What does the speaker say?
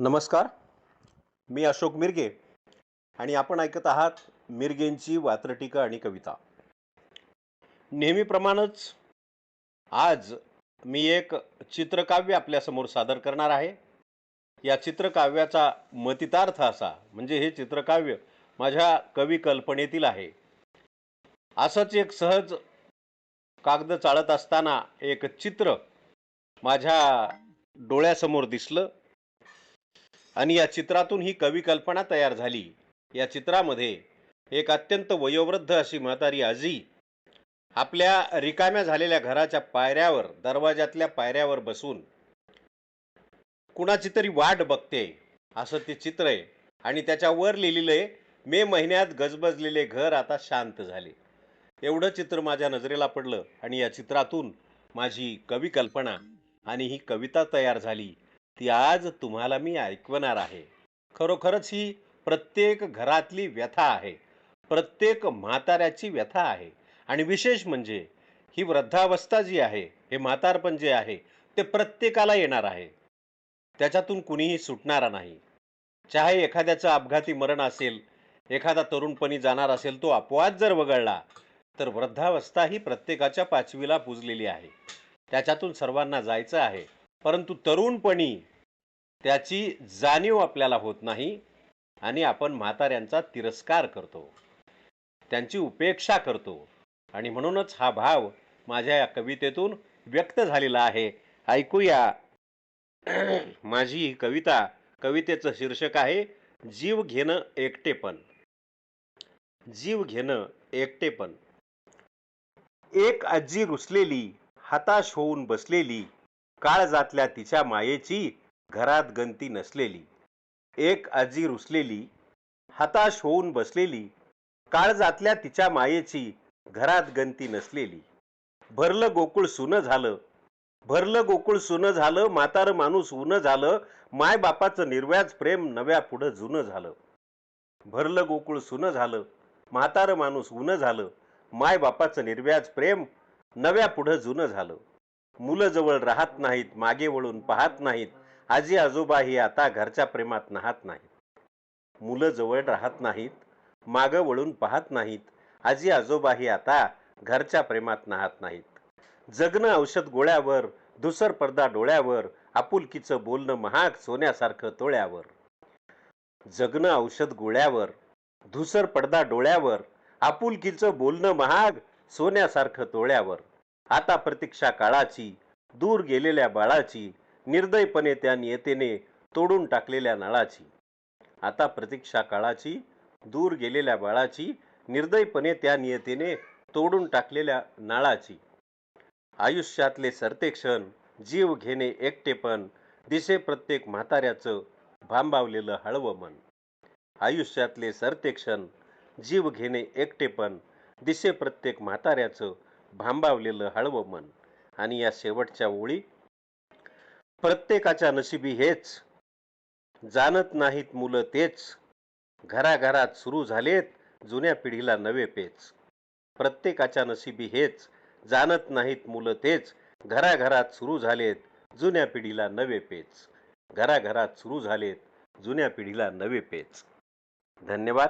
नमस्कार. मी अशोक मिरगे आणि आपण ऐकत आहात मिरगेंची वात्रटिका आणि कविता. नेहमीप्रमाणेच आज मी एक चित्रकाव्य आपल्यासमोर सादर करणार आहे. या चित्रकाव्याचा मतितार्थ असा म्हणजे हे चित्रकाव्य माझ्या कवी कल्पनेतील आहे. असंच एक सहज कागद चाळत असताना एक चित्र माझ्या डोळ्यासमोर दिसलं. आणि या चित्रातून ही कवी कल्पना तयार झाली. या चित्रामध्ये एक अत्यंत वयोवृद्ध अशी म्हातारी आजी आपल्या रिकाम्या झालेल्या घराच्या पायऱ्यावर दरवाजातल्या पायऱ्यावर बसून कुणाची तरी वाट बघते असं ते चित्र आहे. आणि त्याच्यावर लिहिलेलं आहे मे महिन्यात गजबजलेले घर आता शांत झाले. एवढं चित्र माझ्या नजरेला पडलं आणि या चित्रातून माझी कवी कल्पना आणि ही कविता तयार झाली. ती आज तुम्हाला मी ऐकवणार आहे. खरोखरच ही प्रत्येक घरातली व्यथा आहे. प्रत्येक म्हाताऱ्याची व्यथा आहे. आणि विशेष म्हणजे ही वृद्धावस्था जी आहे हे म्हातारपण जे आहे ते प्रत्येकाला येणार आहे. त्याच्यातून कुणीही सुटणारा नाही. चाहे एखाद्याचं अपघाती मरण असेल एखादा तरुणपणी जाणार असेल तो अपवाद जर वगळला तर वृद्धावस्था ही प्रत्येकाच्या पाचवीला पुजलेली आहे. त्याच्यातून सर्वांना जायचं आहे. परंतु तरुणपणी त्याची जाणीव आपल्याला होत नाही आणि आपण म्हाताऱ्यांचा तिरस्कार करतो. त्यांची उपेक्षा करतो. आणि म्हणूनच हा भाव माझ्या या कवितेतून व्यक्त झालेला आहे. ऐकूया. माझी ही कविता कवितेचं शीर्षक आहे जीव घेणं एकटेपण जीव घेणं एकटेपण एक आजी रुसलेली हताश होऊन बसलेली काळजातल्या तिच्या मायेची घरात गंती नसलेली. एक आजी रुसलेली हताश होऊन बसलेली काळजातल्या तिच्या मायेची घरात गंती नसलेली. भरलं गोकुळ सुनं झालं भरलं गोकुळ सुनं झालं म्हातार माणूस उनं झालं मायबापाचं निर्व्याज प्रेम नव्या पुढं जुनं झालं. भरलं गोकुळ सुनं झालं म्हातार माणूस उनं झालं मायबापाचं निर्व्याज प्रेम नव्या पुढं जुनं झालं. मुलं जवळ राहत नाहीत मागे वळून पाहत नाहीत आजी आजोबा ही आता घरच्या प्रेमात नाहत नाहीत. मुलं जवळ राहत नाहीत मागं वळून पाहत नाहीत. आजी आजोबा ही आता घरच्या प्रेमात नाहत नाहीत. जगणं औषध गोळ्यावर धुसर पडदा डोळ्यावर आपुलकीचं बोलणं महाग सोन्यासारखं तोळ्यावर. जगणं औषध गोळ्यावर धुसर पडदा डोळ्यावर आपुलकीचं बोलणं महाग सोन्यासारखं तोळ्यावर. आता प्रतीक्षा काळाची दूर गेलेल्या बाळाची निर्दयपणे त्या नियतेने तोडून टाकलेल्या नळाची. आता प्रतीक्षा काळाची दूर गेलेल्या बाळाची निर्दयपणे त्या नियतेने तोडून टाकलेल्या नाळाची. आयुष्यातले सरते क्षण जीव घेणे एकटेपण दिसे प्रत्येक म्हाताऱ्याचं भांबावलेलं हळवं मन. आयुष्यातले सरते क्षण जीव घेणे एकटेपण दिसे प्रत्येक म्हाताऱ्याचं भांबावलेलं हळवं मन. आणि या शेवटच्या ओळी प्रत्येकाच्या नशिबी हेच. जाणत नाहीत मुलं तेच. घराघरात सुरू झालेत जुन्या पिढीला नवे पेच. प्रत्येकाच्या नशिबी हेच. जाणत नाहीत मुलं तेच. घराघरात सुरू झालेत जुन्या पिढीला नवे पेच. घराघरात सुरू झालेत जुन्या पिढीला नवे पेच. धन्यवाद.